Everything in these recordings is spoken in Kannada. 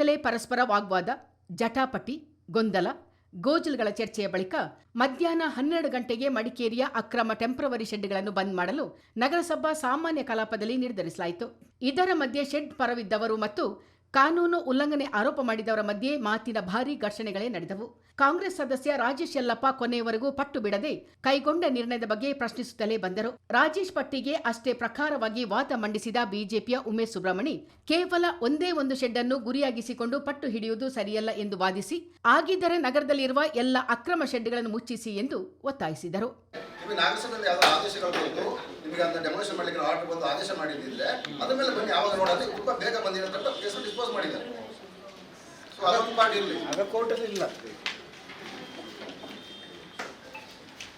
ಬೆಳಗ್ಗಿನಿಂದಲೇ ಪರಸ್ಪರ ವಾಗ್ವಾದ, ಜಟಾಪಟಿ, ಗೊಂದಲ, ಗೋಜಲ್ಗಳ ಚರ್ಚೆಯ ಬಳಿಕ ಮಧ್ಯಾಹ್ನ ಹನ್ನೆರಡು ಗಂಟೆಗೆ ಮಡಿಕೇರಿಯ ಅಕ್ರಮ ಟೆಂಪ್ರವರಿ ಶೆಡ್ಗಳನ್ನು ಬಂದ್ ಮಾಡಲು ನಗರಸಭಾ ಸಾಮಾನ್ಯ ಕಲಾಪದಲ್ಲಿ ನಿರ್ಧರಿಸಲಾಯಿತು. ಇದರ ಮಧ್ಯೆ ಶೆಡ್ ಪರವಿದ್ದವರು ಮತ್ತು ಕಾನೂನು ಉಲ್ಲಂಘನೆ ಆರೋಪ ಮಾಡಿದವರ ಮಧ್ಯೆ ಮಾತಿನ ಭಾರೀ ಘರ್ಷಣೆಗಳೇ ನಡೆದವು. ಕಾಂಗ್ರೆಸ್ ಸದಸ್ಯ ರಾಜೇಶ್ ಯಲ್ಲಪ್ಪ ಕೊನೆಯವರೆಗೂ ಪಟ್ಟು ಬಿಡದೆ ಕೈಗೊಂಡ ನಿರ್ಣಯದ ಬಗ್ಗೆ ಪ್ರಶ್ನಿಸುತ್ತಲೇ ಬಂದರು. ರಾಜೇಶ್ ಪಟ್ಟಿಗೆ ಅಷ್ಟೇ ಪ್ರಕಾರವಾಗಿ ವಾದ ಮಂಡಿಸಿದ ಬಿಜೆಪಿಯ ಉಮೇಶ್ ಸುಬ್ರಹ್ಮಣಿ, ಕೇವಲ ಒಂದೇ ಒಂದು ಶೆಡ್ ಅನ್ನು ಗುರಿಯಾಗಿಸಿಕೊಂಡು ಪಟ್ಟು ಹಿಡಿಯುವುದು ಸರಿಯಲ್ಲ ಎಂದು ವಾದಿಸಿ, ಆಗಿದ್ದರೆ ನಗರದಲ್ಲಿರುವ ಎಲ್ಲ ಅಕ್ರಮ ಶೆಡ್ಗಳನ್ನು ಮುಚ್ಚಿಸಿ ಎಂದು ಒತ್ತಾಯಿಸಿದರು. ನಿಮಗೆ ನಾಗಸಭೆಯಲ್ಲಿ ಯಾವ ಆದೇಶಗಳು ಬಂತು ನಿಮಗೆ ಅದನ್ನ ಡೆಮೋಲೇಷನ್ ಮಾಡಲಿಕ್ಕೆ ಆರ್ಡರ್ ಬಂದು ಆದೇಶ ಮಾಡಿದ್ದಿದ್ರೆ ಅದ್ರ ಮೇಲೆ ಬನ್ನಿ ಯಾವಾಗ ನೋಡೋದು. ತುಂಬಾ ಬೇಗ ಬಂದಿರೋ ಅಂತ ಕೇಸ್ ಡಿಸ್ಪೋಸ್ ಮಾಡಿದ್ದಾರೆ. ಸೊ ಅದೊಂದು ಪಾರ್ಟಿ ಇರಲಿ. ಆಗ ಕೋರ್ಟಲ್ಲಿ ಇಲ್ಲ.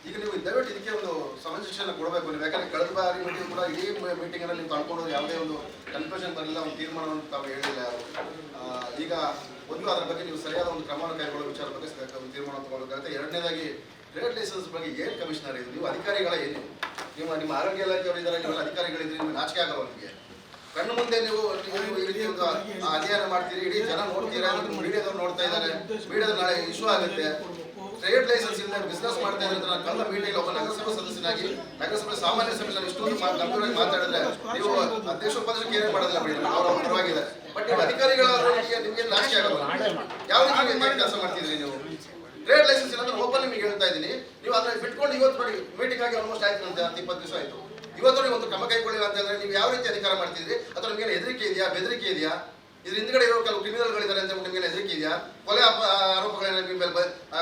ಈಗ ನೀವು ದಯವಿಟ್ಟು ಇದಕ್ಕೆ ಒಂದು ಸಮನ್ಶಿಕ್ಷಣ ಕೊಡಬೇಕು. ನೀವು ಯಾಕಂದ್ರೆ ಕಳೆದ ಬಾರಿ ಮೀಟಿಂಗ್ ಕೂಡ ಇಡೀ ಮೀಟಿಂಗ್ ಅಲ್ಲಿ ನೀವು ಕಳ್ಕೊಂಡು ಯಾವುದೇ ಒಂದು ಕನ್ಫ್ಯೂಷನ್ ಬರಲಿಲ್ಲ ಒಂದು ತೀರ್ಮಾನವನ್ನು ತಾವು ಹೇಳಿಲ್ಲ ಈಗ ಒಂದು ಅದರ ಬಗ್ಗೆ ನೀವು ಸರಿಯಾದ ಒಂದು ಕ್ರಮವನ್ನು ಕೈಗೊಳ್ಳೋ ವಿಚಾರ ಬಗ್ಗೆ ತೀರ್ಮಾನ ತಗೊಳ್ಬೇಕಾಗುತ್ತೆ ಎರಡನೇದಾಗಿ ಟ್ರೇಡ್ ಲೈಸೆನ್ಸ್ ಬಗ್ಗೆ ಏನು ಕಮಿಷನರ್ ಇದು ನೀವು ಅಧಿಕಾರಿಗಳ ಏನು ನಿಮ್ಮ ನಿಮ್ಮ ಆರೋಗ್ಯ ಇಲಾಖೆಯವರು ಇದ್ದಾರೆ ನಿಮ್ಮ ಅಧಿಕಾರಿಗಳಿದ್ರೆ ನಿಮಗೆ ನಾಚಿಕೆ ಆಗಲ್ಲ ನಿಮಗೆ? ಕಣ್ಣು ಮುಂದೆ ನೀವು ನೀವು ಈ ರೀತಿ ಒಂದು ಆ, ಅಧ್ಯಯನ ಮಾಡ್ತೀರಿ ಇಡೀ ಜನ ನೋಡ್ತೀರಾ ಮೀಡಿಯಾದವ್ರು ನೋಡ್ತಾ ಇದ್ದಾರೆ ಮೀಡಿಯಾದ ನಾಳೆ ಇಶ್ಯೂ ಆಗುತ್ತೆ. ಟ್ರೇಡ್ ಲೈಸೆನ್ಸ್ ಇಂದ ಬಿಸ್ನೆಸ್ ಮಾಡ್ತಾ ಇದ್ರೆ ನಾನು ಕಳೆದ ಮೀಟಿಂಗ್ ಒಬ್ಬ ನಗರಸಭೆ ಸದಸ್ಯನಾಗಿ ನಗರಸಭೆ ಸಾಮಾನ್ಯ ಸಭೆಯಲ್ಲಿ ಇಷ್ಟೊಂದು ಗಂಭೀರವಾಗಿ ಮಾತಾಡಿದ್ರೆ ನೀವು ಅಧ್ಯಕ್ಷ ಉಪಾಧ್ಯಕ್ಷ ಏನು ಮಾಡೋದಿಲ್ಲ ಬಿಡಿ ಅವರ ಪರವಾಗಿದೆ ಬಟ್ ನೀವು ಅಧಿಕಾರಿಗಳ ನಿಮಗೆ ನಾಶಿ ಆಗಲ್ಲ ಯಾವ ರೀತಿ ನೀವು ಕೆಲಸ ಮಾಡ್ತಿದ್ರಿ ನೀವು? ಟ್ರೇಡ್ ಲೈಸೆನ್ಸ್ ಇಲ್ಲ ಓಪನ್ ನಿಮಗೆ ಹೇಳ್ತಾ ಇದ್ದೀನಿ. ನೀವು ಅದನ್ನ ಬಿಟ್ಕೊಂಡು ಇವತ್ತು ನೋಡಿ ಮೀಟಿಂಗ್ ಆಗಿ ಆಲ್ಮೋಸ್ಟ್ ಆಯ್ತು ಅಂತ ಹತ್ತು ಇಪ್ಪತ್ತು ದಿವಸ ಆಯ್ತು. ಇವತ್ತು ನೋಡಿ ಒಂದು ಕ್ರಮ ಕೈಗೊಳ್ಳಿಲ್ಲ ಅಂತ ಹೇಳಿದ್ರೆ ನೀವು ಯಾವ ರೀತಿ ಅಧಿಕಾರ ಮಾಡ್ತಿದ್ರಿ? ಅಥವಾ ನಿಮಗೆ ಹೆದರಿಕೆ ಇದೆಯಾ? ಬೆದರಿಕೆ ಇದೆಯಾ? ಇದ್ರ ಹಿಂದ್ಗಡೆ ಇರೋ ಕೆಲವು ಕ್ರಿಮಿನಲ್ಗಳಿದ್ದಾರೆ ಅಂತ ನಿಮಗೆ ಹೆದರಿಕೆ ಇದೆಯಾ? ಕೊಲೆ ಆರೋಪಗಳೇನೋ ನಿಮ್ಮ ಮೇಲೆ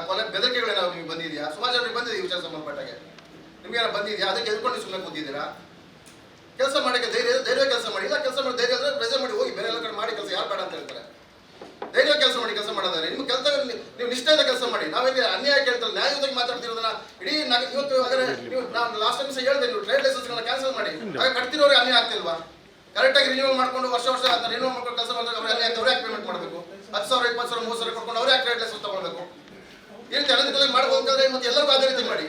ಕೊಲೆ ಬೆದರಿಕೆಗಳೇನೋ ನಿಮಗೆ ಬಂದಿದೆಯಾ? ಸುಮಾರು ಜನರಿಗೆ ಬಂದಿದೆ ಈ ವಿಚಾರ ಸಂಬಂಧಪಟ್ಟಾಗೆ. ನಿಮ್ಗೆ ಬಂದಿದೆಯಾ? ಅದಕ್ಕೆ ಎದ್ಕೊಂಡು ಸುಮ್ಮನೆ ಕೂತಿದ್ದೀರಾ? ಕೆಲಸ ಮಾಡಕ್ಕೆ ಧೈರ್ಯ ಧೈರ್ಯ ಕೆಲಸ ಮಾಡಿ. ಇಲ್ಲ, ಕೆಲಸ ಮಾಡಿ ಧೈರ್ಯ ಅಂದ್ರೆ ಪ್ರೆಸರ್ ಮಾಡಿ, ಹೋಗಿ ಬೇರೆ ಎಲ್ಲ ಕಡೆ ಮಾಡಿ, ಕೆಲಸ ಯಾರು ಬೇಡ ಅಂತ ಹೇಳ್ತಾರೆ. ಧೈರ್ಯ ಕೆಲಸ ಮಾಡಿ ಕೆಲಸ ಮಾಡೋದಾರೆ ನಿಮ್ಮ ಕೆಲಸ ನೀವು ನಿಷ್ಠೆಯಿಂದ ಕೆಲಸ ಮಾಡಿ. ನಾವೇ ಅನ್ಯಾಯ ಕೇಳ್ತಾರೆ ನ್ಯಾಯಯುತವಾಗಿ ಮಾತಾಡ್ತಿರೋದನ್ನ ಇಡೀ ನಗ ಇವತ್ತು ಹಾಗಾದ್ರೆ ನೀವು ನಾನು ಲಾಸ್ಟ್ ಟೈಮ್ ಸಹ ಹೇಳಿದೆ ನೀವು ಟ್ರೇಡ್ ಲೈಸೆನ್ಸ್ಗಳನ್ನ ಕ್ಯಾನ್ಸಲ್ ಮಾಡಿ. ಆಗ ಕಟ್ತಿರೋರಿಗೆ ಅನ್ಯಾಯ ಆಗ್ತಿಲ್ವಾ? ಕರೆಕ್ಟಾಗಿ ರಿನ್ಯೂವಲ್ ಮಾಡ್ಕೊಂಡು ವರ್ಷ ವರ್ಷ ಅದನ್ನ ರಿನ್ಯೂವಲ್ ಮಾಡ್ಕೊಂಡು ಕೆಲಸ ಮಾಡಿದ್ರೆ ಅವ್ರು ಅನ್ಯಾಯ ಅವ್ರು ಯಾಕೆ ಪೇಮೆಂಟ್ ಮಾಡಬೇಕು? ಹತ್ತು ಸಾವಿರ ಇಪ್ಪತ್ತು ಸಾವಿರ ಮೂವತ್ತು ಸಾವಿರ ಕೊಟ್ಕೊಂಡು ಅವ್ರು ಯಾಕೆ ಟ್ರೇಡ್ ಲೈಸೆನ್ಸ್ ತಗೊಳ್ಬೇಕು? ಈ ರೀತಿ ಮಾಡ್ಬೋದಾದ್ರೆ ಮತ್ತೆ ಎಲ್ಲರಿಗೂ ಅದೇ ರೀತಿ ಮಾಡಿ.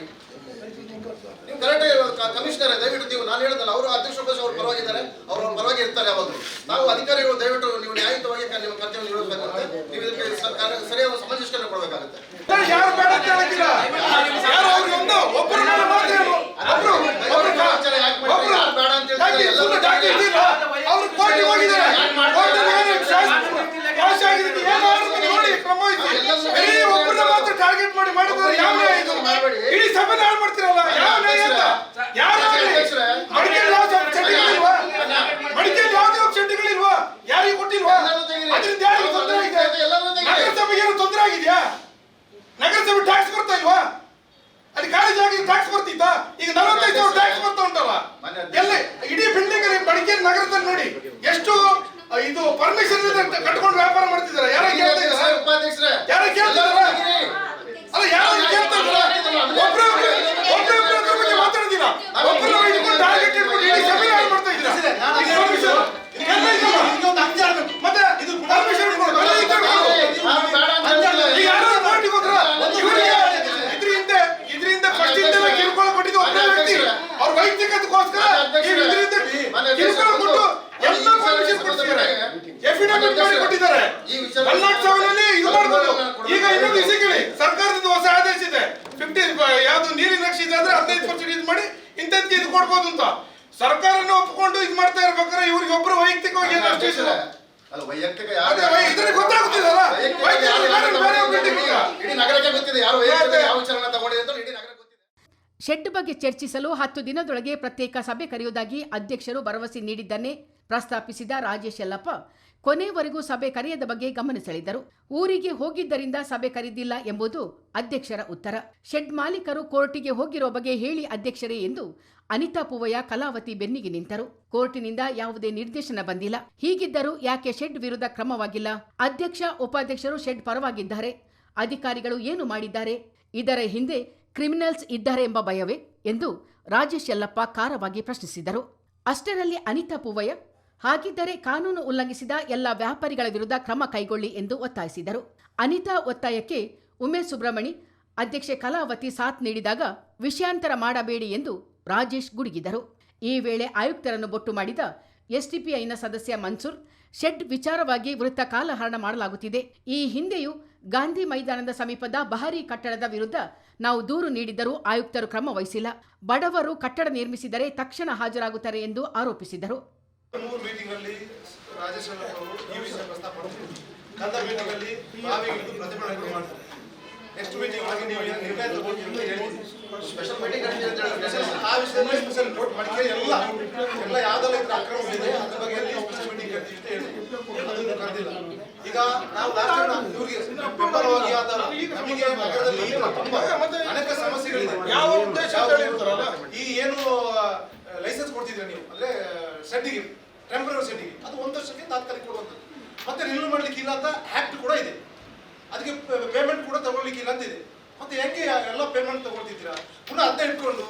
ನೀವು ಕರೆಕ್ಟಾಗಿ ಕಮಿಷನರ್, ದಯವಿಟ್ಟು ನೀವು, ನಾನು ಹೇಳಿದಲ್ಲ ಅವರು ಅಧ್ಯಕ್ಷ ಅವರು ಪರವಾಗಿ ಪರವಾಗಿದ್ದಾರೆ, ಅವರು ಪರವಾಗಿ ಇರ್ತಾರೆ ಯಾವಾಗಲೂ. ನಾವು ಅಧಿಕಾರಿಗಳು, ದಯವಿಟ್ಟು ನೀವು ನ್ಯಾಯಯುತವಾಗಿ ನಿಮ್ಮ ಕರ್ತವ್ಯ ನಿರ್ವಹಿಸಬೇಕಾಗುತ್ತೆ ನೀವು ಇದಕ್ಕೆ ಸರ್ಕಾರ ಸರಿಯಾದ ಸಮಂಜಸ್ಕರಣ ಕೊಡಬೇಕಾಗುತ್ತೆ ಯಾರು ಬೇಡ ಅಂತ ಹೇಳಕ್ಕಿಲ್ಲ ಯಾರು ಅವ್ರಿಗೆ ಒಂದು ಒಬ್ಬರು ಮೇಲೆ ಮಾತ್ರ ಏನು? ಒಬ್ರು ಒಬ್ರು ಕಾ- ವಿಚಾರ ಯಾಕೆ ಮಾಡ್ತೀರಿ? ಒಬ್ರು ಯಾರು ಬೇಡ ಅಂತ ಹೇಳ್ತಾರೆ? ಯಾಕೆ ಸುಮ್ನೆ ದಾಖಲೆ ಇದ್ದಿಲ್ಲ? ಅವ್ರು ಕೋರ್ಟಿಗೆ ಹೋಗಿದ್ದಾರೆ ಕೋರ್ಟಿಗೆ ಏನು ಶಾಸನ- ಪಾಸ್ ಆಗಿದ್ದಕ್ಕೆ ಏನು ಆರೋಪ ನೋಡಿ ಕ್ರಮ ವಹಿಸಿ. ಬರೀ ಒಬ್ರನ್ನ ಮಾತ್ರ ಮಾಡಿದ್ರೆ ಯಾವ ನ್ಯಾಯ ಇದು ಇಡೀ ಸಭೆ ಹಾಳು ಮಾಡ್ತಿರಲ್ಲ? ಯಾವ ನ್ಯಾಯ ಅಂತ? ಯಾರು ಮಡಿಕೇರಿ ಯಾವ ಚಡ್ಡಿಗಳಿಲ್ವಾ ಮಡಿಕೇರಿ ಇಲ್ವಾ? ಚಡ್ಡಿಗಳಿಲ್ವಾ? ಯಾರಿಗೆ ಕೊಟ್ಟಿಲ್ವಾ? ಅದರಿಂದ ಯಾರಿಗೆ ತೊಂದರೆ ಆಗಿದೆ? ನಗರಸಭೆಗೆ ಏನು ತೊಂದರೆ ಆಗಿದೆಯಾ? ನಗರಸಭೆ ಟ್ಯಾಕ್ಸ್ ಬರ್ತಾ ಇಲ್ವಾ? ಅಲ್ಲಿ ಖಾಲಿ ಜಾಗ ಟ್ಯಾಕ್ಸ್ ಬರ್ತಿತ್ತಾ? ಈಗ ನಲವತ್ತೈದು ಸಾವಿರ ಟ್ಯಾಕ್ಸ್ ಬರ್ತಾ ಉಂಟಲ್ಲ? ಎಲ್ಲಿ? ಇಡೀ ಬಿಲ್ಡಿಂಗ್ ಅಲ್ಲಿ ಮಡಿಕೇರಿ ನಗರದಲ್ಲಿ ನೋಡಿ. ಎಷ್ಟು ಇದು ಪರ್ಮಿಷನ್ ಕಟ್ಕೊಂಡು ವ್ಯಾಪಾರ ಮಾಡ್ತಿದ್ದಾರೆ. ಯಾರ ಕೇಳ್ತಾ ಇದ್ದಾರಾ? ಯಾರ ಕೇಳ್ತಾ ಇದ್ದಾರಾ? ಅಲ್ಲ ಯಾರು ಕೇಳ್ತಾ ಇದ್ದಾರಾ? ಒಬ್ರು ಒಬ್ರು ಒಬ್ರು ಅದ್ರ ಬಗ್ಗೆ ಮಾತಾಡ್ತೀರಾ ಒಬ್ರು ಇಟ್ಕೊಂಡು ಟಾರ್ಗೆಟ್ ಇಟ್ಕೊಂಡು ಇಡೀ ಹಾಳು ಮಾಡ್ತಾ ಇದ್ದೀರಾ? ಮತ್ತೆ ಇದು ಪರ್ಮಿಷನ್ ಇಟ್ಕೊಂಡು ಎಲ್ಲ ಇಟ್ಕೊಂಡು ಈಗ ಯಾರೋ ಕೋರ್ಟಿಗೆ ಹೋದ್ರ ಇವರಿಗೆ ಇದ್ರಿಂದ ಇದ್ರಿಂದ ಫಸ್ಟ್ ಇಂದಲೇ ಕಿರುಕುಳ ಕೊಟ್ಟಿದ್ದು ಒಬ್ಬನೇ ವ್ಯಕ್ತಿ ಅವ್ರ ವೈಯಕ್ತಿಕತೆಗೋಸ್ಕರ ಈ ಇದರಿಂದ ಕಿರುಕುಳ ಕೊಟ್ಟು ಎಲ್ಲ ಪರ್ಮಿಷನ್ ಕೊಟ್ಟಿದ್ದಾರೆ ಎಫಿಡವಿಟ್ ಮಾಡಿ ಕೊಟ್ಟಿದ್ದಾರೆ. ಇದು ಮಾಡಬಹುದು ಈಗ ಇನ್ನೊಂದು ವಿಷಯ ಕೇಳಿ. ಸರ್ಕಾರದಿಂದ ಹೊಸ ಆದೇಶ ಇದೆ. ಫಿಫ್ಟಿ ಯಾವ್ದು ನೀರಿನ ನಕ್ಷೆ ಇದೆ ಅಂದ್ರೆ ಹದಿನೈದು ಪರ್ಸೆಂಟ್ ಇದು ಮಾಡಿ ಇಂಥದ್ಕೆ ಇದು ಕೊಡ್ಬೋದು ಅಂತ. ಸರ್ಕಾರನ ಒಪ್ಪಿಕೊಂಡು ಇದು ಮಾಡ್ತಾ ಇರ್ಬೇಕಾದ್ರೆ ಇವ್ರಿಗೆ ಒಬ್ರು ವೈಯಕ್ತಿಕವಾಗಿ ಏನು ಅಷ್ಟು ಇಲ್ಲ. ಅಲ್ಲ ವೈಯಕ್ತಿಕ ಇದ್ರಲ್ಲಿ ಈಗ. ಇಡೀ ನಗರಕ್ಕೆ ಗೊತ್ತಿದೆ ಯಾರು ವೈಯಕ್ತಿಕ ಯಾವ ವಿಚಾರನ ತಗೊಂಡಿದೆ ಅಂತ ಇಡೀ ನಗರ ಗೊತ್ತಿದೆ. ಶೆಡ್ ಬಗ್ಗೆ ಚರ್ಚಿಸಲು ಹತ್ತು ದಿನದೊಳಗೆ ಪ್ರತ್ಯೇಕ ಸಭೆ ಕರೆಯುವುದಾಗಿ ಅಧ್ಯಕ್ಷರು ಭರವಸೆ ನೀಡಿದ್ದನ್ನೇ ಪ್ರಸ್ತಾಪಿಸಿದ ರಾಜೇಶ್ ಯಲ್ಲಪ್ಪ. ಕೊನೆವರೆಗೂ ಸಭೆ ಕರೆಯದ ಬಗ್ಗೆ ಗಮನ ಸೆಳೆದರು ಊರಿಗೆ ಹೋಗಿದ್ದರಿಂದ ಸಭೆ ಕರೆದಿಲ್ಲ ಎಂಬುದು ಅಧ್ಯಕ್ಷರ ಉತ್ತರ. ಶೆಡ್ ಮಾಲೀಕರು ಕೋರ್ಟಿಗೆ ಹೋಗಿರುವ ಬಗ್ಗೆ ಹೇಳಿ ಅಧ್ಯಕ್ಷರೇ ಎಂದು ಅನಿತಾ ಪೂವಯ್ಯ ಕಲಾವತಿ ಬೆನ್ನಿಗೆ ನಿಂತರು. ಕೋರ್ಟಿನಿಂದ ಯಾವುದೇ ನಿರ್ದೇಶನ ಬಂದಿಲ್ಲ. ಹೀಗಿದ್ದರೂ ಯಾಕೆ ಶೆಡ್ ವಿರುದ್ಧ ಕ್ರಮವಾಗಿಲ್ಲ? ಅಧ್ಯಕ್ಷ, ಉಪಾಧ್ಯಕ್ಷರು ಶೆಡ್ ಪರವಾಗಿದ್ದಾರೆ. ಅಧಿಕಾರಿಗಳು ಏನು ಮಾಡಿದ್ದಾರೆ? ಇದರ ಹಿಂದೆ ಕ್ರಿಮಿನಲ್ಸ್ ಇದ್ದಾರೆ ಎಂಬ ಭಯವೇ? ಎಂದು ರಾಜೇಶ್ ಯಲ್ಲಪ್ಪ ಖಾರವಾಗಿ ಪ್ರಶ್ನಿಸಿದರು. ಅಷ್ಟರಲ್ಲಿ ಅನಿತಾ ಪೂವಯ್ಯ ಹಾಗಿದ್ದರೆ ಕಾನೂನು ಉಲ್ಲಂಘಿಸಿದ ಎಲ್ಲ ವ್ಯಾಪಾರಿಗಳ ವಿರುದ್ಧ ಕ್ರಮ ಕೈಗೊಳ್ಳಿ ಎಂದು ಒತ್ತಾಯಿಸಿದರು. ಅನಿತಾ ಒತ್ತಾಯಕ್ಕೆ ಉಮೇಶ್ ಸುಬ್ರಹ್ಮಣಿ ಅಧ್ಯಕ್ಷೆ ಕಲಾವತಿ ಸಾಥ್ ನೀಡಿದಾಗ ವಿಷಯಾಂತರ ಮಾಡಬೇಡಿ ಎಂದು ರಾಜೇಶ್ ಗುಡುಗಿದರು. ಈ ವೇಳೆ ಆಯುಕ್ತರನ್ನು ಬೊಟ್ಟು ಮಾಡಿದ ಎಸ್ಡಿಪಿಐನ ಸದಸ್ಯ ಮನ್ಸೂರ್ ಶೆಡ್ ವಿಚಾರವಾಗಿ ವೃತ್ತ ಕಾಲಹರಣ ಮಾಡಲಾಗುತ್ತಿದೆ. ಈ ಹಿಂದೆಯೂ ಗಾಂಧಿ ಮೈದಾನದ ಸಮೀಪದ ಬಹರಿ ಕಟ್ಟಡದ ವಿರುದ್ಧ ನಾವು ದೂರು ನೀಡಿದ್ದರೂ ಆಯುಕ್ತರು ಕ್ರಮ ವಹಿಸಿಲ್ಲ. ಬಡವರು ಕಟ್ಟಡ ನಿರ್ಮಿಸಿದರೆ ತಕ್ಷಣ ಹಾಜರಾಗುತ್ತಾರೆ ಎಂದು ಆರೋಪಿಸಿದರು. ಮೂರು ಮೀಟಿಂಗ್ ಅಲ್ಲಿ ರಾಜೇಶ್ ಅವರು ಈ ವಿಷಯ ಪ್ರಸ್ತಾಪ ಕಳೆದ ಮೀಟಿಂಗ್ ಅಲ್ಲಿ ಬಾವಿಗೆ ಇಳಿದು ಪ್ರತಿಭಟನೆ ಮಾಡ್ತಾರೆ ನೆಕ್ಸ್ಟ್ ಮೀಟಿಂಗ್ ಒಳಗೆ ನೀವು ಏನು ನಿರ್ಣಯ ತಗೊಳ್ತೀವಿ ಅಂತ ಹೇಳಿದ್ದೀವಿ ಸ್ಪೆಷಲ್ ಮೀಟಿಂಗ್ ಆ ವಿಷಯದಲ್ಲಿ ಸ್ಪೆಷಲ್ ರಿಪೋರ್ಟ್ ಮಾಡಿ ಎಲ್ಲ ಎಲ್ಲ ಯಾವ್ದೆಲ್ಲ ಇದ್ರ ಅಕ್ರಮ ಇದೆ ಅದ್ರ ಬಗ್ಗೆ ಸ್ಪೆಷಲ್ ಮೀಟಿಂಗ್ ಕರಿತೀವಿ ಅಂತ ಅದನ್ನು ಕರೆದಿಲ್ಲ. ಈಗ ನಾವು ಲಾಸ್ಟ್ ಇವ್ರಿಗೆ ಬೆಂಬಲವಾಗಿ ಆದ ನಮಗೆ ನಗರದಲ್ಲಿ ತುಂಬಾ ಅನೇಕ ಸಮಸ್ಯೆಗಳಿದೆ. ಯಾವ ಉದ್ದೇಶ ಈ ಏನು ಲೈಸೆನ್ಸ್ ಕೊಡ್ತಿದ್ರೆ ನೀವು? ಅಂದ್ರೆ ಸೆಡ್ಡಿಗೆ ಟೆಂಪರರಿ ಸೆಡ್ಡಿಗೆ ಅದು ಒಂದು ವರ್ಷಕ್ಕೆ ತಾತ್ಕಾಲಿಕ ಕೊಡುವಂಥದ್ದು. ಮತ್ತೆ ರಿನ್ಯೂ ಮಾಡ್ಲಿಕ್ಕೆ ಇಲ್ಲ ಅಂತ ಆ್ಯಕ್ಟ್ ಕೂಡ ಇದೆ. ಅದಕ್ಕೆ ಪೇಮೆಂಟ್ ಕೂಡ ತಗೊಳ್ಲಿಕ್ಕೆ ಇಲ್ಲ ಅಂತ ಇದೆ. ಮತ್ತೆ ಹೆಂಗೆ ಎಲ್ಲ ಪೇಮೆಂಟ್ ತಗೊಳ್ತಿದ್ದೀರಾ? ಪುನಃ ಅದನ್ನ ಇಟ್ಕೊಂಡು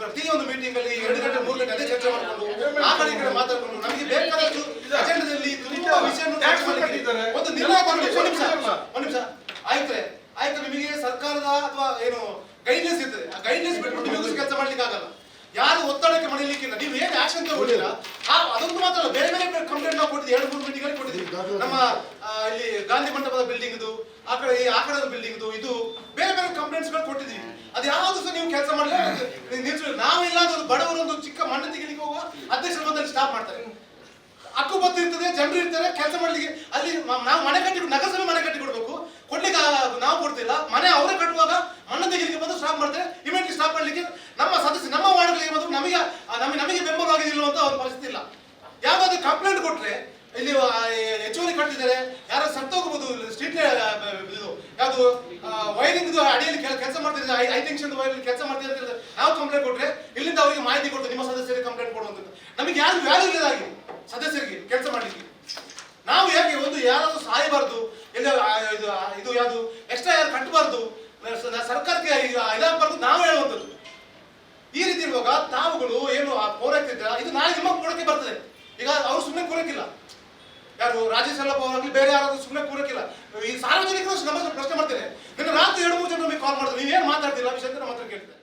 ಪ್ರತಿಯೊಂದು ಮೀಟಿಂಗ್ ಅಲ್ಲಿ ಎರಡು ಗಂಟೆ ಮೂರು ಗಂಟೆ ಅದೇ ಚರ್ಚೆ ಮಾಡ್ಕೊಂಡು ಆ ಕಡೆ ಈ ಕಡೆ ಮಾತಾಡ್ಕೊಂಡು ನಮಗೆ ಬೇಕಾದಷ್ಟು ಅಜೆಂಡದಲ್ಲಿ ತುಂಬಾ ಮಾಡ್ಲಿಕ್ಕೆ ಒಂದು ನಿರ್ಣಯ ತಗೊಳ್ಳಿ ಒಂದು ನಿಮಿಷ. ಒಂದು ನಿಮಿಷ. ಆಯ್ತ್ರೆ. ಆಯ್ತು ನಿಮಗೆ ಸರ್ಕಾರದ ಅಥವಾ ಏನು ಗೈಡ್ಲೈನ್ಸ್ ಇರ್ತದೆ ಆ ಗೈಡ್ಲೈನ್ಸ್ ಬಿಟ್ಬಿಟ್ಟು ನಿಮಗೆ ಕೆಲಸ ಮಾಡ್ಲಿಕ್ಕೆ ಆಗಲ್ಲ. ಯಾರು ಒತ್ತಡಕ್ಕೆ ಮಣಿಲಿಕ್ಕಿಲ್ಲ. ನೀವು ಏನು ಆಕ್ಷನ್ ತಗೊಂಡಿಲ್ಲ ಆ ಅದೊಂದು ಮಾತ್ರ ಬೇರೆ ಬೇರೆ ಕಂಪ್ಲೇಂಟ್ ನಾವು ಕೊಟ್ಟಿದ್ದೀವಿ. ಎರಡು ಮೂರು ಮೀಟಿಂಗ್ ಕೊಟ್ಟಿದ್ದೀವಿ. ನಮ್ಮ ಇಲ್ಲಿ ಗಾಂಧಿ ಮಂಟಪದ ಬಿಲ್ಡಿಂಗ್ ಇದು ಆ ಕಡೆ ಈ ಆ ಕಡೆದ ಬಿಲ್ಡಿಂಗ್ ಇದು ಇದು ಬೇರೆ ಬೇರೆ ಕಂಪ್ಲೇಂಟ್ಸ್ಗಳು ಕೊಟ್ಟಿದ್ದೀವಿ. ಅದು ಯಾವ್ದು ಸಹ ನೀವು ಕೆಲಸ ಮಾಡಿದ್ರೆ ನಾವು ಅದು ಬಡವರು ಒಂದು ಚಿಕ್ಕ ಮಣ್ಣು ತೆಗಿಲಿಕ್ಕೆ ಹೋಗುವ ಅಧ್ಯಕ್ಷರ ಬಂದಲ್ಲಿ ಸ್ಟಾಪ್ ಮಾಡ್ತಾರೆ ಹಕ್ಕುಪತ್ರ ಇರ್ತದೆ ಜನರು ಇರ್ತಾರೆ ಕೆಲಸ ಮಾಡ್ಲಿಕ್ಕೆ ಅಲ್ಲಿ ನಾವು ಮನೆ ಕಟ್ಟಿ ನಗರಸಭೆ ಮನೆ ಕಟ್ಟಿ ಕೊಡ್ಬೇಕು. ಕೊಡ್ಲಿಕ್ಕೆ ನಾವು ಕೊಡ್ತಿಲ್ಲ. ಮನೆ ಅವರೇ ಕಟ್ಟುವಾಗ ಮಣ್ಣು ತೆಗಿಲಿಕ್ಕೆ ಬಂದು ಸ್ಟಾಪ್ ಮಾಡ್ತಾರೆ. ಇಮಿಡಿಯೇಟ್ಲಿ ಸ್ಟಾಪ್ ಮಾಡ್ಲಿಕ್ಕೆ ನಮ್ಮ ಸದಸ್ಯ ನಮ್ಮ ನಮಗೆ ನಮಗೆ ನಮಗೆ ಬೆಂಬಲವಾಗಿಲ್ಲ ಅಂತ ಒಂದು ಪರಿಸ್ಥಿತಿ ಇಲ್ಲ. ಯಾವ್ದಾದ್ರು ಕಂಪ್ಲೇಂಟ್ ಕೊಟ್ರೆ, ಇಲ್ಲಿ ಹೆಚ್ಚುವರಿ ಕಟ್ಟಿದ್ದಾರೆ, ಯಾರೋ ಸತ್ತೋಗಬಹುದು ಸ್ಟ್ರೀಟ್ ಇದು, ಯಾವುದು ವೈರಿಂಗ್ ಅಡಿಯಲ್ಲಿ ಕೆಲಸ ಮಾಡ್ತಿದ್ರೆ ಐ ನಿಮಿಷದ ಟೆನ್ಷನ್ ವೈರ್ ಕೆಲಸ ಹೇಳಿದ್ರೆ, ನಾವು ಕಂಪ್ಲೇಂಟ್ ಕೊಟ್ಟರೆ ಇಲ್ಲಿಂದ ಅವರಿಗೆ ಮಾಹಿತಿ ಕೊಟ್ಟು ನಿಮ್ಮ ಸದಸ್ಯರಿಗೆ ಕಂಪ್ಲೇಂಟ್ ಕೊಡುವಂತ ನಮಗೆ ಯಾರು ವ್ಯಾಲ್ಯೂ ಇಲ್ಲದಾಗಿ ಸದಸ್ಯರಿಗೆ ಕೆಲಸ ಮಾಡಲಿಕ್ಕೆ. ನಾವು ಯಾಕೆ ಒಂದು ಯಾರಾದರೂ ಸಾಯಬಾರ್ದು ಎಲ್ಲ ಇದು ಯಾವುದು ಎಕ್ಸ್ಟ್ರಾ ಯಾರು ಕಟ್ಟಬಾರ್ದು ನ- ಸರ್ಕಾರಕ್ಕೆ ಇದು ಇದಾಗಬಾರ್ದು ನಾವು ಹೇಳುವಂಥದ್ದು ಈ ರೀತಿ ಇರುವಾಗ ತಾವುಗಳು ಏನು ಆ ಪೌರತ್ವ ಇದು ನಾಳೆ ನಿಮ್ಮ ಕೊಡಕ್ಕೆ ಬರ್ತದೆ ಈಗ ಅವ್ರು ಸುಮ್ಮನೆ ಕೂರಕ್ಕಿಲ್ಲ ಯಾರು ರಾಜೇಶ್ ಅಲ್ಲಪ್ಪ ಅವರಾಗ್ಲಿ ಬೇರೆ ಯಾರಾದ್ರೂ ಸುಮ್ಮನೆ ಕೂರಕ್ಕಿಲ್ಲ ಈ ಸಾರ್ವಜನಿಕರು ನಮ್ಮ ಪ್ರಶ್ನೆ ಮಾಡ್ತೇನೆ ನಿನ್ನ ರಾತ್ರಿ ಎರಡು ಮೂರು ಜನ ನಮಗೆ ಕಾಲ್ ಮಾಡಿದ್ರು. ನೀವೇನು ಮಾತಾಡ್ತಿಲ್ಲ? ವಿಷಯ ನಮ್ಮ ಹತ್ರ ಕೇಳ್ತಾರೆ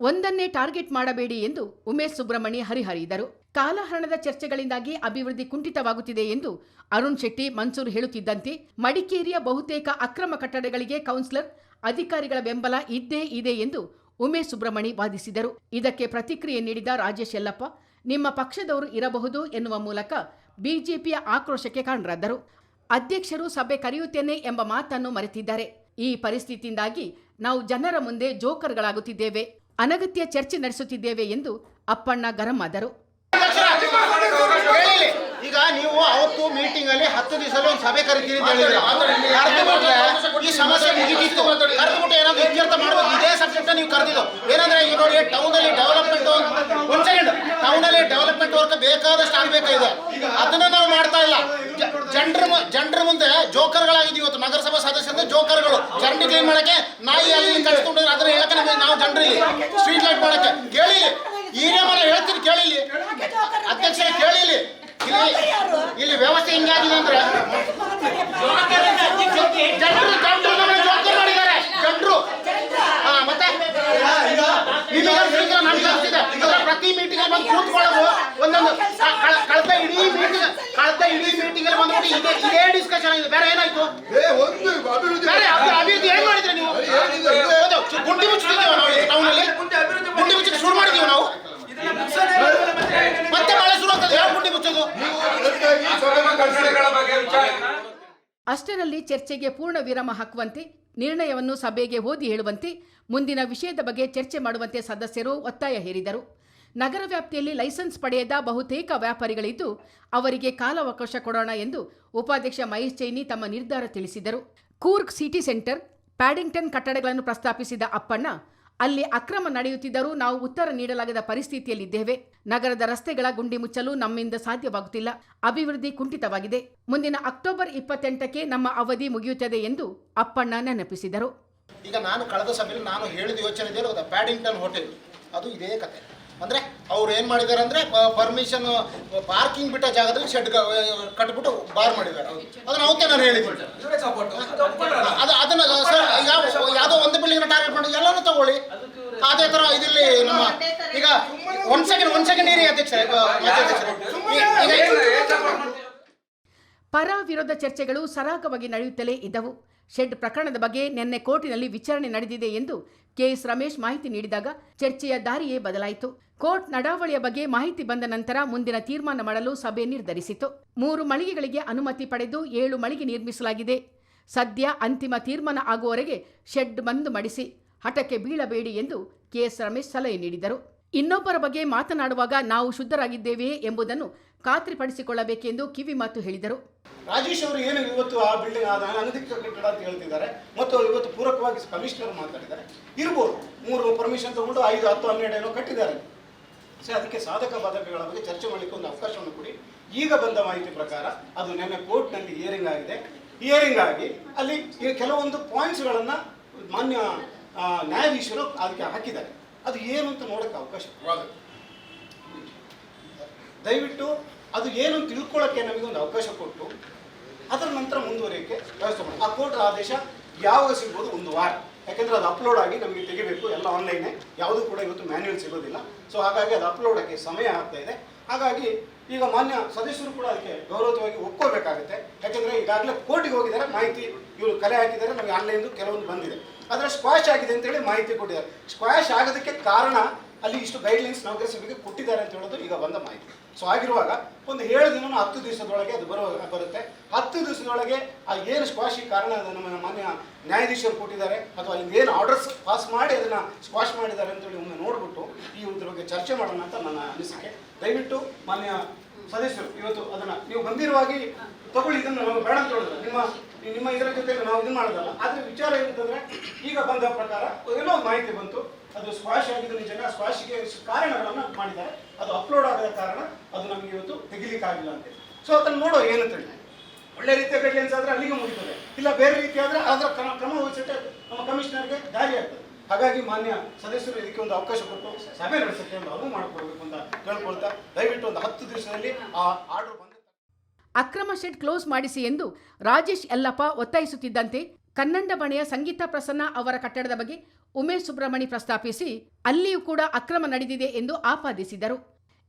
ಒಂದನ್ನೇ ಟಾರ್ಗೆಟ್ ಮಾಡಬೇಡಿ ಎಂದು ಉಮೇಶ್ ಸುಬ್ರಹ್ಮಣ್ಯ ಹರಿಹರಿದರು ಕಾಲಹರಣದ ಚರ್ಚೆಗಳಿಂದಾಗಿ ಅಭಿವೃದ್ಧಿ ಕುಂಠಿತವಾಗುತ್ತಿದೆ ಎಂದು ಅರುಣ್ ಶೆಟ್ಟಿ, ಮನ್ಸೂರ್ ಹೇಳುತ್ತಿದ್ದಂತೆ ಮಡಿಕೇರಿಯ ಬಹುತೇಕ ಅಕ್ರಮ ಕಟ್ಟಡಗಳಿಗೆ ಕೌನ್ಸಿಲರ್ ಅಧಿಕಾರಿಗಳ ಬೆಂಬಲ ಇದ್ದೇ ಇದೆ ಎಂದು ಉಮೇಶ್ ಸುಬ್ರಹ್ಮಣಿ ವಾದಿಸಿದರು. ಇದಕ್ಕೆ ಪ್ರತಿಕ್ರಿಯೆ ನೀಡಿದ ರಾಜೇಶ್ ಯಲ್ಲಪ್ಪ ನಿಮ್ಮ ಪಕ್ಷದವರು ಇರಬಹುದು ಎನ್ನುವ ಮೂಲಕ ಬಿಜೆಪಿಯ ಆಕ್ರೋಶಕ್ಕೆ ಕಾರಣರಾದರು. ಅಧ್ಯಕ್ಷರು ಸಭೆ ಕರೆಯುತ್ತೇನೆ ಎಂಬ ಮಾತನ್ನು ಮರೆತಿದ್ದಾರೆ. ಈ ಪರಿಸ್ಥಿತಿಯಿಂದಾಗಿ ನಾವು ಜನರ ಮುಂದೆ ಜೋಕರ್ಗಳಾಗುತ್ತಿದ್ದೇವೆ. ಅನಗತ್ಯ ಚರ್ಚೆ ನಡೆಸುತ್ತಿದ್ದೇವೆ ಎಂದು ಅಪ್ಪಣ್ಣ ಗರಂ ಆದರು. ಹೇಳಿ. ಈಗ ನೀವು ಅವತ್ತು ಮೀಟಿಂಗ್ ಅಲ್ಲಿ ಹತ್ತು ದಿವಸದಲ್ಲಿ ಒಂದು ಸಭೆ ಕರಿತೀರಿ ಅಂತ ಹೇಳಿದ್ರೆ. ಕರೆದು ಬಿಟ್ರೆ ಈ ಸಮಸ್ಯೆ ಮುಗಿದಿತ್ತು. ಕರೆದು ಬಿಟ್ಟು ಏನಾದ್ರು ಇತ್ಯರ್ಥ ಮಾಡ್ಬೇಕು. ಇದೇ ಸಬ್ಜೆಕ್ಟ್ ನೀವು ಕರೆದಿದ್ದು. ಏನಂದ್ರೆ ಈಗ ನೋಡಿ ಟೌನ್ ಅಲ್ಲಿ ಡೆವಲಪ್ಮೆಂಟ್ ಒಂದ್ ಸೆಕೆಂಡ್ ಟೌನ್ ಅಲ್ಲಿ ಡೆವಲಪ್ಮೆಂಟ್ ವರ್ಕ್ ಬೇಕಾದಷ್ಟು ಆಗ್ಬೇಕಾಗಿದೆ. ಅದನ್ನ ನಾವು ಮಾಡ್ತಾ ಇಲ್ಲ. ಜನರ ಜನರ ಮುಂದೆ ಜೋಕರ್ಗಳಾಗಿದ್ದೀವಿ ಇವತ್ತು. ನಗರಸಭಾ ಸದಸ್ಯರಿಂದ ಜೋಕರ್ಗಳು. ಚರಂಡಿ ಕ್ಲೀನ್ ಮಾಡಕ್ಕೆ ನಾಯಿ ಅಲ್ಲಿ ಕಳಿಸ್ಕೊಂಡು ಅದನ್ನ ಹೇಳಕ್ಕೆ ನಾವು ಜನರಿಗೆ ಸ್ಟ್ರೀಟ್ ಲೈಟ್ ಮಾಡಕ್ಕೆ. ಕೇಳಿ ಹಿರಿಯ ಮನೆ ಹೇಳ್ತೀನಿ ಕೇಳಿಲಿ. ಅಧ್ಯಕ್ಷರ ಕೇಳಿ ಇಲ್ಲಿ ಇಲ್ಲಿ ವ್ಯವಸ್ಥೆ ಹಿಂಗಾಗಿದೆ ಅಂದ್ರೆ ಜನರು ಜನರು ನಮಗೆ ಜೋಕರ್ ಮಾಡಿದ್ದಾರೆ. ಜನರು ಹಾ ಮತ್ತೆ? ಪ್ರತಿ ಮೀಟಿಂಗ್ ಬಂದು ಕೂತ್ಕೊಳ್ಳೋದು ಒಂದೊಂದು ಕಳೆದ ಇಡೀ ಮೀಟಿಂಗ್ ಕಳೆದ ಇಡೀ ಮೀಟಿಂಗ್ ಅಲ್ಲಿ ಬಂದ್ಬಿಟ್ಟು ಇದೇ ಡಿಸ್ಕಷನ್ ಆಗಿದೆ. ಬೇರೆ ಏನಾಯ್ತು? ಬೇರೆ ಅಭಿ- ಅಭಿವೃದ್ಧಿ ಏನ್ ಮಾಡಿದ್ರಿ ನೀವು ಏನಿದೆ? ಹೌದು, ಚು- ಗುಂಡಿ ಮುಚ್ಚಿದ್ದೀವಿ ನಾವು ಟೌನ್ ಅಲ್ಲಿ ಗುಂಡಿ ಮುಚ್ಚಕ್ಕೆ ಶುರು ಮಾಡಿದೀವಿ ನಾವು ಮತ್ತೆ ಮಳೆ ಶುರು ಆಗ್ತದೆ ಯಾವ ಗುಂಡಿ ಮುಚ್ಚೋದು ನೀವು ಅದಕ್ಕಾಗಿ ಸಭೆನ ಕರೆಸಿದ್ದೀರಿ. ಅಷ್ಟರಲ್ಲಿ ಚರ್ಚೆಗೆ ಪೂರ್ಣ ವಿರಾಮ ಹಾಕುವಂತೆ, ನಿರ್ಣಯವನ್ನು ಸಭೆಗೆ ಓದಿ ಹೇಳುವಂತೆ, ಮುಂದಿನ ವಿಷಯದ ಬಗ್ಗೆ ಚರ್ಚೆ ಮಾಡುವಂತೆ ಸದಸ್ಯರು ಒತ್ತಾಯ ಹೇರಿದರು. ನಗರ ವ್ಯಾಪ್ತಿಯಲ್ಲಿ ಲೈಸೆನ್ಸ್ ಪಡೆಯದ ಬಹುತೇಕ ವ್ಯಾಪಾರಿಗಳಿದ್ದು, ಅವರಿಗೆ ಕಾಲಾವಕಾಶ ಕೊಡೋಣ ಎಂದು ಉಪಾಧ್ಯಕ್ಷ ಮಹೇಶ್ ಚೈನಿ ತಮ್ಮ ನಿರ್ಧಾರ ತಿಳಿಸಿದರು. ಕೂರ್ಗ್ ಸಿಟಿ ಸೆಂಟರ್, ಪ್ಯಾಡಿಂಗ್ಟನ್ ಕಟ್ಟಡಗಳನ್ನು ಪ್ರಸ್ತಾಪಿಸಿದ ಅಪ್ಪಣ್ಣ, ಅಲ್ಲಿ ಅಕ್ರಮ ನಡೆಯುತ್ತಿದ್ದರೂ ನಾವು ಉತ್ತರ ನೀಡಲಾಗದ ಪರಿಸ್ಥಿತಿಯಲ್ಲಿದ್ದೇವೆ. ನಗರದ ರಸ್ತೆಗಳ ಗುಂಡಿ ಮುಚ್ಚಲು ನಮ್ಮಿಂದ ಸಾಧ್ಯವಾಗುತ್ತಿಲ್ಲ. ಅಭಿವೃದ್ಧಿ ಕುಂಠಿತವಾಗಿದೆ. ಮುಂದಿನ ಅಕ್ಟೋಬರ್ ಇಪ್ಪತ್ತೆಂಟಕ್ಕೆ ನಮ್ಮ ಅವಧಿ ಮುಗಿಯುತ್ತದೆ ಎಂದು ಅಪ್ಪಣ್ಣ ನೆನಪಿಸಿದರು. ಈಗ ನಾನು ಕಳೆದ ಸಭೆಯಲ್ಲಿ ನಾನು ಹೇಳಿದ ಯೋಚನೆ ಇದೆ ಹೋಟೆಲ್ ಅದು ಇದೇ ಕತೆ. ಅಂದ್ರೆ ಅವ್ರು ಏನ್ ಮಾಡಿದ್ದಾರೆ ಅಂದ್ರೆ ಪರ್ಮಿಷನ್ ಪಾರ್ಕಿಂಗ್ ಬಿಟ್ಟ ಜಾಗದಲ್ಲಿ ಶೆಡ್ ಕಟ್ಬಿಟ್ಟು ಬಾರ್ ಮಾಡಿದ್ದಾರೆ. ಅದನ್ನ ಅವತ್ತೇ ನಾನು ಹೇಳಿದ್ದೀನಿ ಅದು ಅದನ್ನ ಯಾವುದೋ ಒಂದು ಬಿಲ್ಡಿಂಗ್ ಟಾರ್ಗೆಟ್ ಮಾಡಿ ಎಲ್ಲಾನು ತಗೊಳ್ಳಿ. ಅದೇ ತರ ಇದಿಲ್ಲಿ ನಮ್ಮ ಈಗ ಒಂದ್ ಸೆಕೆಂಡ್ ಒಂದ್ ಸೆಕೆಂಡ್ ಇರಿ ಅಧ್ಯಕ್ಷ ಪರ ವಿರೋಧ ಚರ್ಚೆಗಳು ಸರಾಗವಾಗಿ ನಡೆಯುತ್ತಲೇ ಇದ್ದವು. ಶೆಡ್ ಪ್ರಕರಣದ ಬಗ್ಗೆ ನಿನ್ನೆ ಕೋರ್ಟಿನಲ್ಲಿ ವಿಚಾರಣೆ ನಡೆದಿದೆ ಎಂದು ಕೆಎಸ್ ರಮೇಶ್ ಮಾಹಿತಿ ನೀಡಿದಾಗ ಚರ್ಚೆಯ ದಾರಿಯೇ ಬದಲಾಯಿತು. ಕೋರ್ಟ್ ನಡಾವಳಿಯ ಬಗ್ಗೆ ಮಾಹಿತಿ ಬಂದ ನಂತರ ಮುಂದಿನ ತೀರ್ಮಾನ ಮಾಡಲು ಸಭೆ ನಿರ್ಧರಿಸಿತು. ಮೂರು ಮಳಿಗೆಗಳಿಗೆ ಅನುಮತಿ ಪಡೆದು ಏಳು ಮಳಿಗೆ ನಿರ್ಮಿಸಲಾಗಿದೆ. ಸದ್ಯ ಅಂತಿಮ ತೀರ್ಮಾನ ಆಗುವವರೆಗೆ ಶೆಡ್ ಬಂದು ಮಾಡಿಸಿ. ಹಠಕ್ಕೆ ಬೀಳಬೇಡಿ ಎಂದು ಕೆಎಸ್ ರಮೇಶ್ ಸಲಹೆ ನೀಡಿದರು. ಇನ್ನೊಬ್ಬರ ಬಗ್ಗೆ ಮಾತನಾಡುವಾಗ ನಾವು ಶುದ್ಧರಾಗಿದ್ದೇವೆ ಎಂಬುದನ್ನು ಖಾತ್ರಿಪಡಿಸಿಕೊಳ್ಳಬೇಕೆಂದು ಕಿವಿ ಮಾತು ಹೇಳಿದರು. ರಾಜೇಶ್ ಅವರು ಏನು ಇವತ್ತು ಆ ಬಿಲ್ಡಿಂಗ್ ಅನಧಿಕೃತ ಕಟ್ಟಡ ಅಂತ ಹೇಳ್ತಿದ್ದಾರೆ. ಮತ್ತು ಇವತ್ತು ಪೂರಕವಾಗಿ ಕಮಿಷನರ್ ಮಾತಾಡಿದ್ದಾರೆ. ಇರ್ಬೋದು, ಮೂರು ಪರ್ಮಿಷನ್ ತಗೊಂಡು ಐದು, ಹತ್ತು, ಹನ್ನೆರಡು ಏನೋ ಕಟ್ಟಿದ್ದಾರೆ. ಸರ್, ಅದಕ್ಕೆ ಸಾಧಕ ಬಾಧಕಗಳ ಬಗ್ಗೆ ಚರ್ಚೆ ಮಾಡಲಿಕ್ಕೆ ಒಂದು ಅವಕಾಶವನ್ನು ಕೊಡಿ. ಈಗ ಬಂದ ಮಾಹಿತಿ ಪ್ರಕಾರ ಅದು ನಿನ್ನೆ ಕೋರ್ಟ್ನಲ್ಲಿ ಹಿಯರಿಂಗ್ ಆಗಿದೆ. ಹಿಯರಿಂಗ್ ಆಗಿ ಅಲ್ಲಿ ಕೆಲವೊಂದು ಪಾಯಿಂಟ್ಸ್ಗಳನ್ನು ಮಾನ್ಯ ನ್ಯಾಯಾಧೀಶರು ಅದಕ್ಕೆ ಹಾಕಿದ್ದಾರೆ. ಅದು ಏನು ಅಂತ ನೋಡೋಕ್ಕೆ ಅವಕಾಶ ದಯವಿಟ್ಟು ಅದು ಏನು ತಿಳ್ಕೊಳ್ಳೋಕ್ಕೆ ನಮಗೆ ಒಂದು ಅವಕಾಶ ಕೊಟ್ಟು ಅದರ ನಂತರ ಮುಂದುವರಿಯೋಕ್ಕೆ ವ್ಯವಸ್ಥೆ ಮಾಡಿ. ಆ ಕೋರ್ಟ್ ಆದೇಶ ಯಾವಾಗ ಸಿಗ್ಬೋದು ಒಂದು ವಾರ. ಯಾಕೆಂದ್ರೆ ಅದು ಅಪ್ಲೋಡ್ ಆಗಿ ನಮಗೆ ತೆಗಿಬೇಕು ಎಲ್ಲ ಆನ್ಲೈನೇ ಯಾವುದೂ ಕೂಡ ಇವತ್ತು ಮ್ಯಾನ್ಯುಯಲ್ ಸಿಗೋದಿಲ್ಲ. ಸೊ ಹಾಗಾಗಿ ಅದು ಅಪ್ಲೋಡ್ ಆಗಿ ಸಮಯ ಆಗ್ತಾ ಇದೆ. ಹಾಗಾಗಿ ಈಗ ಮಾನ್ಯ ಸದಸ್ಯರು ಕೂಡ ಅದಕ್ಕೆ ಗೌರವವಾಗಿ ಒಪ್ಕೋಬೇಕಾಗುತ್ತೆ. ಯಾಕೆಂದ್ರೆ ಈಗಾಗಲೇ ಕೋರ್ಟಿಗೆ ಹೋಗಿದ್ದಾರೆ ಮಾಹಿತಿ ಇವರು ಕಲೆ ಹಾಕಿದ್ದಾರೆ ನಮಗೆ ಆನ್ಲೈನ್ದು ಕೆಲವೊಂದು ಬಂದಿದೆ. ಆದರೆ ಸ್ಕ್ವಾಶ್ ಆಗಿದೆ ಅಂತೇಳಿ ಮಾಹಿತಿ ಕೊಟ್ಟಿದ್ದಾರೆ. ಸ್ಕ್ವಾಶ್ ಆಗೋದಕ್ಕೆ ಕಾರಣ ಅಲ್ಲಿ ಇಷ್ಟು ಗೈಡ್ಲೈನ್ಸ್ ನಗರಸಭೆಗೆ ಕೊಟ್ಟಿದ್ದಾರೆ ಅಂತ ಹೇಳೋದು ಈಗ ಬಂದ ಮಾಹಿತಿ. ಸೊ ಆಗಿರುವಾಗ ಒಂದು ಏಳು ದಿನ ಹತ್ತು ದಿವಸದೊಳಗೆ ಅದು ಬರೋ, ಬರುತ್ತೆ. ಹತ್ತು ದಿವಸದೊಳಗೆ ಆ ಏನು ಸ್ಕ್ವಾಶಿ ಕಾರಣ ಅದು ನಮ್ಮ ಮಾನ್ಯ ನ್ಯಾಯಾಧೀಶರು ಕೊಟ್ಟಿದ್ದಾರೆ ಅಥವಾ ಅಲ್ಲಿ ಏನು ಆರ್ಡರ್ಸ್ ಪಾಸ್ ಮಾಡಿ ಅದನ್ನ ಸ್ಕ್ವಾಶ್ ಮಾಡಿದ್ದಾರೆ ಅಂತೇಳಿ ಒಮ್ಮೆ ನೋಡ್ಬಿಟ್ಟು ಈ ಇದ್ರ ಬಗ್ಗೆ ಚರ್ಚೆ ಮಾಡೋಣ ಅಂತ ನನ್ನ ಅನಿಸಿಕೆ. ದಯವಿಟ್ಟು ಮಾನ್ಯ ಸದಸ್ಯರು, ಇವತ್ತು ಅದನ್ನ ನೀವು ಗಂಭೀರವಾಗಿ ತಗೊಳ್ಳಿ, ಇದನ್ನು ಬೇಡ ಅಂತ ಹೇಳಿದ್ರೆ ನಿಮ್ಮ ನಿಮ್ಮ ಇದರ ಜೊತೆ ನಾವು ಇದು ಮಾಡೋದಲ್ಲ. ಆದರೆ ವಿಚಾರ ಏನಂತಂದ್ರೆ, ಈಗ ಬಂದ ಪ್ರಕಾರ ಏನೋ ಮಾಹಿತಿ ಬಂತು. ಅದು ಸ್ವಾಶ್ ಆಗಿದ್ದು ನಿಜ ಸ್ಕ್ವಾಶಿಗೆ ಕಾರಣಗಳನ್ನ ಮಾಡಿದ್ದಾರೆ. ಅದು ಅಪ್ಲೋಡ್ ಆಗದ ಕಾರಣ ಅದು ನಮಗೆ ಇವತ್ತು ತೆಗಿಲಿಕ್ಕಾಗಿಲ್ಲ ಅಂತ ಸೊ ಅದನ್ನು ನೋಡೋ ಏನಂತ ಹೇಳಿ ಒಳ್ಳೆ ರೀತಿಯ ಗೈಡ್ಲೈನ್ಸ್ ಆದರೆ ಅಲ್ಲಿಗೆ ಮುಗಿತದೆ. ಇಲ್ಲ ಬೇರೆ ರೀತಿ ಆದ್ರೆ ಅದರ ಕ್ರಮ ಕ್ರಮ ವಹಿಸುತ್ತೆ ನಮ್ಮ ಕಮಿಷನರ್ಗೆ ದಾರಿ ಆಗ್ತದೆ. ಹಾಗಾಗಿ ಮಾನ್ಯ ಸದಸ್ಯರು ಇದಕ್ಕೆ ಒಂದು ಅವಕಾಶ ಕೊಟ್ಟು, ಸಭೆ ನಡೆಸುತ್ತೆ ಒಂದು ಅನುವು ಮಾಡಿಕೊಡ್ಬೇಕು ಅಂತ ಕೇಳ್ಕೊಳ್ತಾ, ದಯವಿಟ್ಟು ಒಂದು ಹತ್ತು ದಿವಸದಲ್ಲಿ ಆ ಆರ್ಡರ್ ಅಕ್ರಮ ಶೆಡ್ ಕ್ಲೋಸ್ ಮಾಡಿಸಿ ಎಂದು ರಾಜೇಶ್ ಯಲ್ಲಪ್ಪ ಒತ್ತಾಯಿಸುತ್ತಿದ್ದಂತೆ ಕನ್ನಡ ಕನ್ನಂಡಮಣೆಯ ಸಂಗೀತ ಪ್ರಸನ್ನ ಅವರ ಕಟ್ಟಡದ ಬಗ್ಗೆ ಉಮೇಶ್ ಸುಬ್ರಹ್ಮಣಿ ಪ್ರಸ್ತಾಪಿಸಿ ಅಲ್ಲಿಯೂ ಕೂಡ ಅಕ್ರಮ ನಡೆದಿದೆ ಎಂದು ಆಪಾದಿಸಿದರು.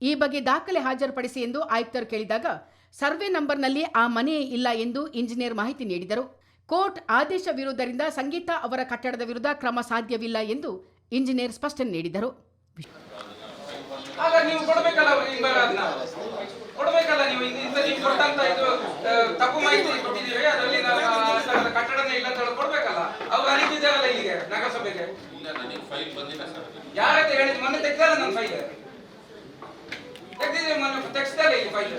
ಈ ಬಗ್ಗೆ ದಾಖಲೆ ಹಾಜರುಪಡಿಸಿ ಎಂದು ಆಯುಕ್ತರು ಕೇಳಿದಾಗ, ಸರ್ವೆ ನಂಬರ್ನಲ್ಲಿ ಆ ಮನೆಯೇ ಇಲ್ಲ ಎಂದು ಇಂಜಿನಿಯರ್ ಮಾಹಿತಿ ನೀಡಿದರು. ಕೋರ್ಟ್ ಆದೇಶ ಆದೇಶವಿರುವುದರಿಂದ ಸಂಗೀತ ಅವರ ಕಟ್ಟಡದ ವಿರುದ್ಧ ಕ್ರಮ ಸಾಧ್ಯವಿಲ್ಲ ಎಂದು ಇಂಜಿನಿಯರ್ ಸ್ಪಷ್ಟನೆ ನೀಡಿದರು. ಕೊಡ್ಬೇಕಲ್ಲ ನೀವು? ಇಂತ ನಿಮ್ಗೆ ನೀವು ಕೊಟ್ಟಂತ ಇದು ತಪ್ಪು ಮಾಹಿತಿ ಕೊಟ್ಟಿದ್ದೀವಿ ಅದರಲ್ಲಿ ಕಟ್ಟಡನೇ ಇಲ್ಲ ಅಂತ ಹೇಳಿ ಕೊಡ್ಬೇಕಲ್ಲ? ಅವ್ರು ಅರಿತಿದ್ದಾರಲ್ಲ ಇಲ್ಲಿಗೆ ನಗರಸಭೆಗೆ? ಇಲ್ಲ ನನಗೆ ಫೈಲ್ ಬಂದಿಲ್ಲ ಸರ್ ಯಾರಂತ ಹೇಳಿದ್ ಮೊನ್ನೆ ತೆಗ್ದಲ್ಲ ನನ್ನ ಫೈಲ್ ತೆಗ್ದಿದ್ದೀವಿ ಮೊನ್ನೆ ತೆಗ್ಸ್ದಲ್ಲ ಈ ಫೈಲ್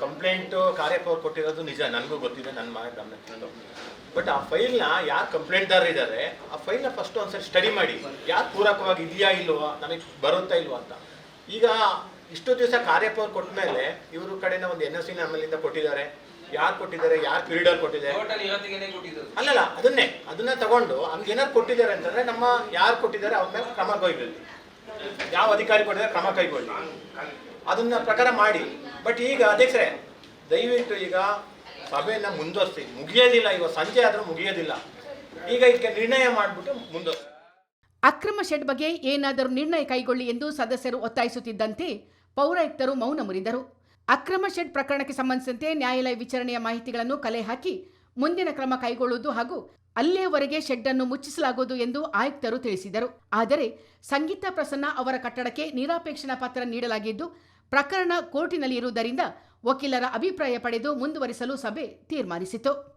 ಕಂಪ್ಲೇಂಟ್ ಅವ್ರು ಕೊಟ್ಟಿರೋದು ನಿಜ ನನಗೂ ಗೊತ್ತಿದೆ ನನ್ನ ಮನೆ ಗಮನಕ್ಕೆ ಬಟ್ ಆ ಫೈಲ್ನ ಯಾರು ಕಂಪ್ಲೇಂಟ್ದಾರ ಇದ್ದಾರೆ ಆ ಫೈಲ್ನ ಫಸ್ಟ್ ಒಂದ್ಸರಿ ಸ್ಟಡಿ ಮಾಡಿ ಯಾರು ಪೂರಕವಾಗಿ ಇದೆಯಾ ಇಲ್ವಾ ನನಗೆ ಬರುತ್ತಾ ಇಲ್ವಾ ಅಂತ. ಈಗ ಇಷ್ಟು ದಿವಸ ಕಾರ್ಯಪ್ಪ ಅವ್ರು ಕೊಟ್ಟ ಮೇಲೆ ಇವ್ರ ಕಡೆಯಿಂದ ಒಂದು ಎನ್ ಎಸ್ ಸಿ ನಮ್ಮಲ್ಲಿಂದ ಕೊಟ್ಟಿದ್ದಾರೆ. ಯಾರು ಕೊಟ್ಟಿದ್ದಾರೆ ಯಾರು ಪೀರಿಯಡ್ ಕೊಟ್ಟಿದೆ ಟೋಟಲ್ ಇವತ್ತಿಗೆ ಕೊಟ್ಟಿದ್ದು ಅಲ್ಲಲ್ಲ ಅದನ್ನೇ. ಅದನ್ನ ತಗೊಂಡು ಹಂಗೆ ಏನಾರು ಕೊಟ್ಟಿದ್ದಾರೆ ಅಂತಂದ್ರೆ ನಮ್ಮ ಯಾರು ಕೊಟ್ಟಿದ್ದಾರೆ ಅವ್ರ ಮೇಲೆ ಕ್ರಮ ಕೈಗೊಳ್ಳಿ. ಯಾವ ಅಧಿಕಾರಿ ಕೊಟ್ಟಿದ್ದಾರೆ ಕ್ರಮ ಕೈಗೊಳ್ಳಿ. ಅದನ್ನ ಪ್ರಕಾರ ಮಾಡಿ. ಬಟ್ ಈಗ ಅಧ್ಯಕ್ಷರೇ ದಯವಿಟ್ಟು ಈಗ ಸಭೆಯನ್ನ ಮುಂದುವರಿಸಿ. ಮುಗಿಯೋದಿಲ್ಲ ಇವಾಗ ಸಂಜೆ ಆದ್ರೂ ಮುಗಿಯೋದಿಲ್ಲ. ಈಗ ಇದಕ್ಕೆ ನಿರ್ಣಯ ಮಾಡಿಬಿಟ್ಟು ಮುಂದುವರಿಸಿ. ಅಕ್ರಮ ಶೆಡ್ ಬಗ್ಗೆ ಏನಾದರೂ ನಿರ್ಣಯ ಕೈಗೊಳ್ಳಿ ಎಂದು ಸದಸ್ಯರು ಒತ್ತಾಯಿಸುತ್ತಿದ್ದಂತೆ ಪೌರಾಯುಕ್ತರು ಮೌನ ಮುರಿದರು. ಅಕ್ರಮ ಶೆಡ್ ಪ್ರಕರಣಕ್ಕೆ ಸಂಬಂಧಿಸಿದಂತೆ ನ್ಯಾಯಾಲಯ ವಿಚಾರಣೆಯ ಮಾಹಿತಿಗಳನ್ನು ಕಲೆ ಹಾಕಿ ಮುಂದಿನ ಕ್ರಮ ಕೈಗೊಳ್ಳುವುದು ಹಾಗೂ ಅಲ್ಲಿಯವರೆಗೆ ಶೆಡ್ ಅನ್ನು ಮುಚ್ಚಿಸಲಾಗುವುದು ಎಂದು ಆಯುಕ್ತರು ತಿಳಿಸಿದರು. ಆದರೆ ಸಂಗೀತ ಪ್ರಸನ್ನ ಅವರ ಕಟ್ಟಡಕ್ಕೆ ನಿರಾಪೇಕ್ಷಣಾ ಪತ್ರ ನೀಡಲಾಗಿದ್ದು, ಪ್ರಕರಣ ಕೋರ್ಟಿನಲ್ಲಿ ಇರುವುದರಿಂದ ವಕೀಲರ ಅಭಿಪ್ರಾಯ ಪಡೆದು ಮುಂದುವರಿಸಲು ಸಭೆ ತೀರ್ಮಾನಿಸಿತು.